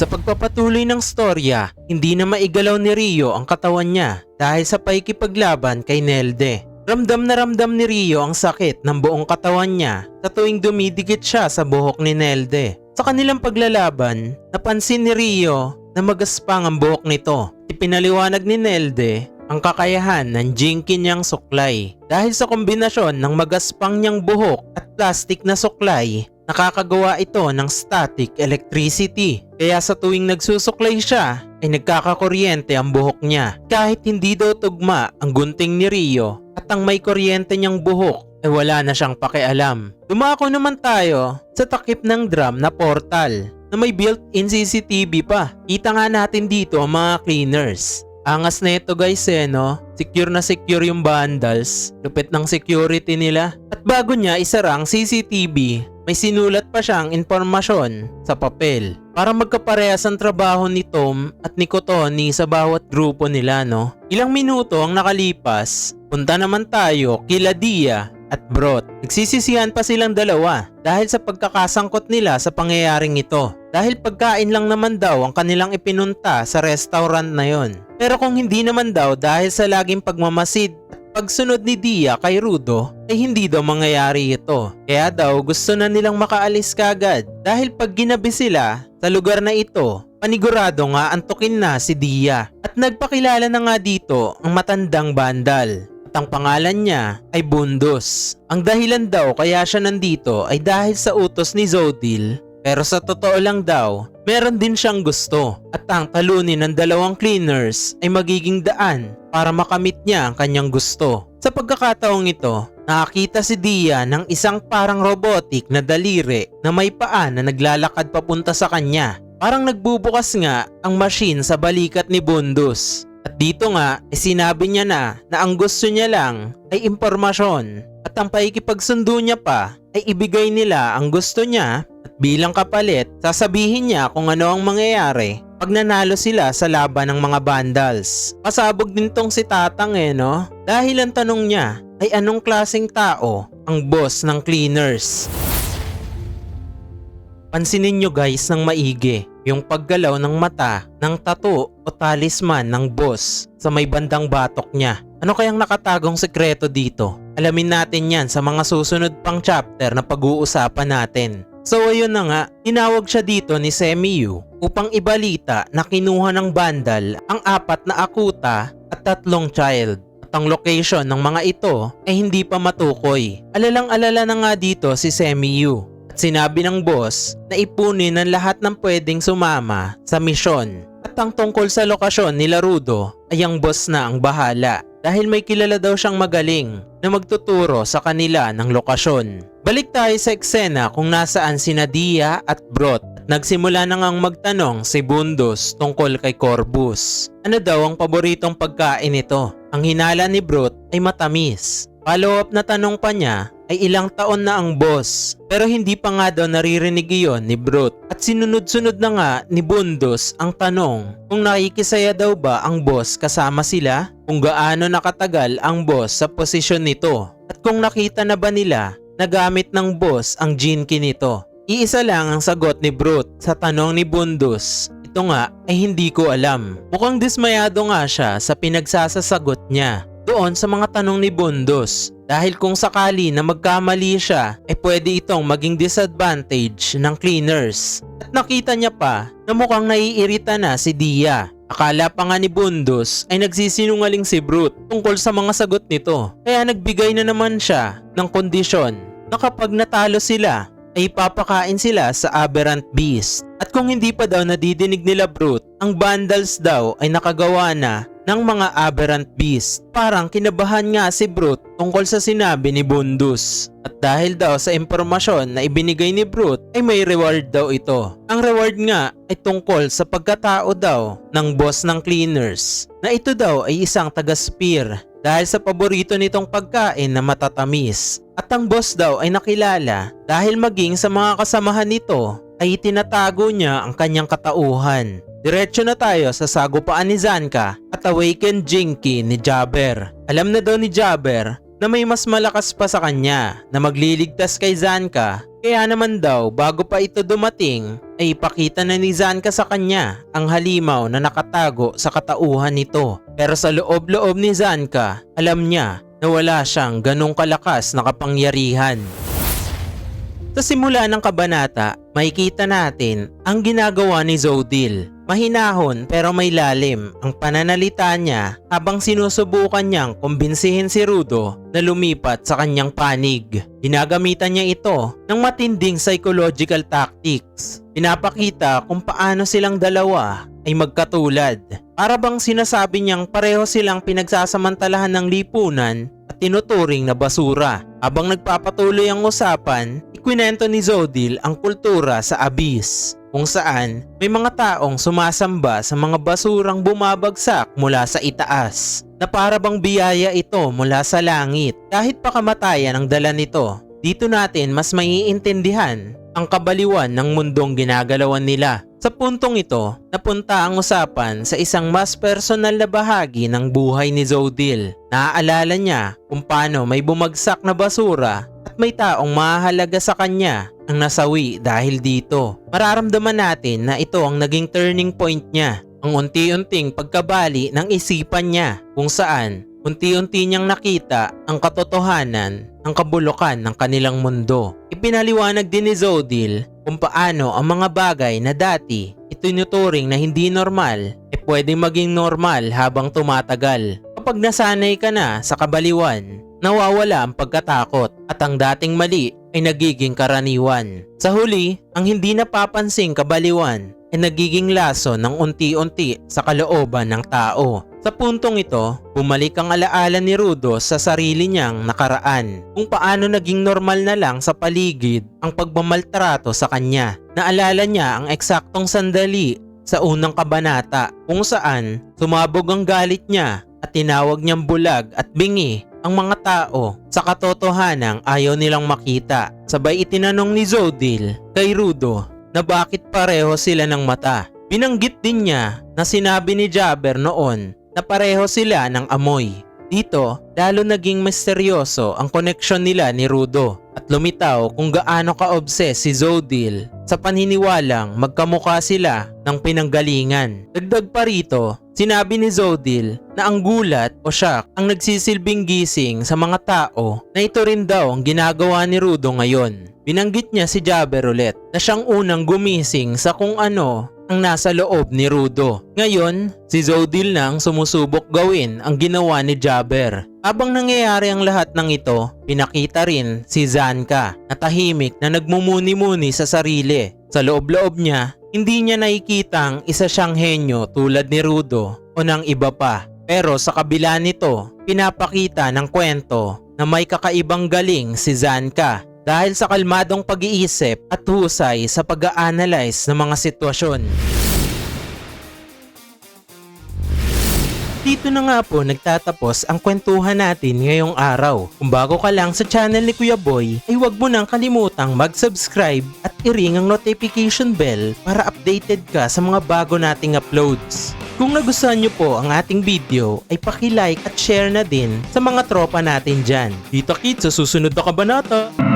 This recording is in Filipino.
Sa pagpapatuloy ng storya, hindi na maigalaw ni Rio ang katawan niya dahil sa paikipaglaban kay Nelde. Ramdam na ramdam ni Rio ang sakit ng buong katawan niya sa tuwing dumidikit siya sa buhok ni Nelde. Sa kanilang paglalaban, napansin ni Rio na magaspang ang buhok nito. Ipinaliwanag ni Nelde ang kakayahan ng jinky niyang suklay. Dahil sa kombinasyon ng magaspang niyang buhok at plastic na suklay, nakakagawa ito ng static electricity. Kaya sa tuwing nagsusuklay siya, ay nagkakakuryente ang buhok niya. Kahit hindi daw tugma ang gunting ni Rio at ang may kuryente niyang buhok, ay wala na siyang pakialam. Dumako naman tayo sa takip ng drum na portal na may built-in CCTV pa. Kita nga natin dito ang mga cleaners. Angas na ito guys eh no? Secure na secure yung vandals. Lupit ng security nila. At bago niya isara ang CCTV, may sinulat pa siyang impormasyon sa papel. Para magkaparehas ang trabaho ni Tom at ni Kotoni sa bawat grupo nila no? Ilang minuto ang nakalipas, punta naman tayo kila Dia at Brot. Nagsisisihan pa silang dalawa dahil sa pagkakasangkot nila sa pangyayaring ito. Dahil pagkain lang naman daw ang kanilang ipinunta sa restaurant na yon. Pero kung hindi naman daw dahil sa laging pagmamasid pagsunod ni Dia kay Rudo ay hindi daw mangyayari ito. Kaya daw gusto na nilang makaalis kagad dahil pag ginabi sila sa lugar na ito panigurado nga antukin na si Dia. At nagpakilala na nga dito ang matandang bandal. At ang pangalan niya ay Bundos. Ang dahilan daw kaya siya nandito ay dahil sa utos ni Zodil pero sa totoo lang daw, meron din siyang gusto at ang talunin ng dalawang cleaners ay magiging daan para makamit niya ang kanyang gusto. Sa pagkakataong ito, nakakita si Dia ng isang parang robotic na daliri na may paa na naglalakad papunta sa kanya. Parang nagbubukas nga ang machine sa balikat ni Bundus. At dito nga, eh sinabi niya na na ang gusto niya lang ay impormasyon at ang paikipagsundo niya pa ay ibigay nila ang gusto niya at bilang kapalit, sasabihin niya kung ano ang mangyayari pag nanalo sila sa laban ng mga vandals. Pasabog din tong si Tatang eh no? Dahil ang tanong niya ay anong klaseng tao ang boss ng cleaners. Pansinin nyo guys ng maigi yung paggalaw ng mata ng tato o talisman ng boss sa may bandang batok niya. Ano kayang nakatagong sekreto dito? Alamin natin yan sa mga susunod pang chapter na pag-uusapan natin. So ayun na nga, tinawag siya dito ni Semiyu upang ibalita na kinuha ng bandal ang apat na akuta at tatlong child. At ang location ng mga ito ay hindi pa matukoy. Alalang-alala na nga dito si Semiyu sinabi ng boss na ipunin ang lahat ng pwedeng sumama sa misyon. At ang tungkol sa lokasyon ni Larudo ay ang boss na ang bahala dahil may kilala daw siyang magaling na magtuturo sa kanila ng lokasyon. Balik tayo sa eksena kung nasaan si Nadia at Brot. Nagsimula na ngang magtanong si Bundos tungkol kay Corbus. Ano daw ang paboritong pagkain nito? Ang hinala ni Brot ay matamis. Follow-up na tanong pa niya ay ilang taon na ang boss pero hindi pa nga daw naririnig iyon ni Brut. At sinunod-sunod na nga ni Bundos ang tanong kung nakikisaya daw ba ang boss kasama sila, kung gaano nakatagal ang boss sa posisyon nito, at kung nakita na ba nila na gamit ng boss ang jinky nito. Iisa lang ang sagot ni Brut sa tanong ni Bundos. Ito nga ay hindi ko alam. Mukhang dismayado nga siya sa pinagsasasagot niya doon sa mga tanong ni Bundos. Dahil kung sakali na magkamali siya, ay pwede itong maging disadvantage ng cleaners. At nakita niya pa na mukhang naiirita na si Dia. Akala pa nga ni Bundos ay nagsisinungaling si Brute tungkol sa mga sagot nito. Kaya nagbigay na naman siya ng kondisyon na kapag natalo sila ay papakain sila sa aberrant beast. At kung hindi pa daw nadidinig nila Brute, ang vandals daw ay nakagawa na ng mga aberrant beast. Parang kinabahan nga si Brute tungkol sa sinabi ni Bundus. At dahil daw sa impormasyon na ibinigay ni Brute ay may reward daw ito. Ang reward nga ay tungkol sa pagkatao daw ng boss ng cleaners na ito daw ay isang taga-spear dahil sa paborito nitong pagkain na matatamis. At ang boss daw ay nakilala dahil maging sa mga kasamahan nito ay tinatago niya ang kanyang katauhan. Diretso na tayo sa sagupaan ni Zanka at awaken Jinky ni Jabber. Alam na daw ni Jabber na may mas malakas pa sa kanya na magliligtas kay Zanka Kaya naman daw bago pa ito dumating ay ipakita na ni Zanka sa kanya ang halimaw na nakatago sa katauhan nito. Pero sa loob-loob ni Zanka, alam niya na wala siyang ganong kalakas na kapangyarihan. Sa simula ng kabanata, makikita natin ang ginagawa ni Zodil. Mahinahon pero may lalim ang pananalita niya habang sinusubukan niyang kumbinsihin si Rudo na lumipat sa kanyang panig. Ginagamitan niya ito ng matinding psychological tactics. Pinapakita kung paano silang dalawa ay magkatulad. Para bang sinasabi niyang pareho silang pinagsasamantalahan ng lipunan at tinuturing na basura. Habang nagpapatuloy ang usapan, ikwinento ni Zodil ang kultura sa Abyss kung saan may mga taong sumasamba sa mga basurang bumabagsak mula sa itaas na para bang biyaya ito mula sa langit. Kahit pa kamatayan ang dala nito, dito natin mas maiintindihan ang kabaliwan ng mundong ginagalawan nila. Sa puntong ito, napunta ang usapan sa isang mas personal na bahagi ng buhay ni Zodil. Naaalala niya kung paano may bumagsak na basura at may taong mahalaga sa kanya ang nasawi dahil dito. Mararamdaman natin na ito ang naging turning point niya. Ang unti-unting pagkabali ng isipan niya kung saan unti-unti niyang nakita ang katotohanan ng kabulukan ng kanilang mundo. Ipinaliwanag din ni Zodil kung paano ang mga bagay na dati itinuturing na hindi normal e pwedeng maging normal habang tumatagal. Kapag nasanay ka na sa kabaliwan, nawawala ang pagkatakot at ang dating mali ay nagiging karaniwan. Sa huli, ang hindi napapansing kabaliwan ay nagiging laso ng unti-unti sa kalooban ng tao. Sa puntong ito, bumalik ang alaala ni Rudo sa sarili niyang nakaraan kung paano naging normal na lang sa paligid ang pagmamaltrato sa kanya. Naalala niya ang eksaktong sandali sa unang kabanata kung saan sumabog ang galit niya at tinawag niyang bulag at bingi ang mga tao sa katotohanang ayaw nilang makita. Sabay itinanong ni Zodil kay Rudo na bakit pareho sila ng mata. Binanggit din niya na sinabi ni Jabber noon na pareho sila ng amoy. Dito, lalo naging misteryoso ang koneksyon nila ni Rudo at lumitaw kung gaano ka-obsess si Zodil sa paniniwalang magkamukha sila ng pinanggalingan. Dagdag pa rito, sinabi ni Zodil na ang gulat o shock ang nagsisilbing gising sa mga tao na ito rin daw ang ginagawa ni Rudo ngayon. Binanggit niya si Jabber ulit na siyang unang gumising sa kung ano ang nasa loob ni Rudo. Ngayon, si Zodil na ang sumusubok gawin ang ginawa ni Jabber. Habang nangyayari ang lahat ng ito, pinakita rin si Zanka na tahimik na nagmumuni-muni sa sarili. Sa loob-loob niya, hindi niya nakikitang isa siyang henyo tulad ni Rudo o ng iba pa. Pero sa kabila nito, pinapakita ng kwento na may kakaibang galing si Zanka dahil sa kalmadong pag-iisip at husay sa pag-a-analyze ng mga sitwasyon. Dito na nga po nagtatapos ang kwentuhan natin ngayong araw. Kung bago ka lang sa channel ni Kuya Boy, ay huwag mo nang kalimutang mag-subscribe at i-ring ang notification bell para updated ka sa mga bago nating uploads. Kung nagustuhan nyo po ang ating video, ay paki-like at share na din sa mga tropa natin dyan. Kita kits sa susunod na kabanata!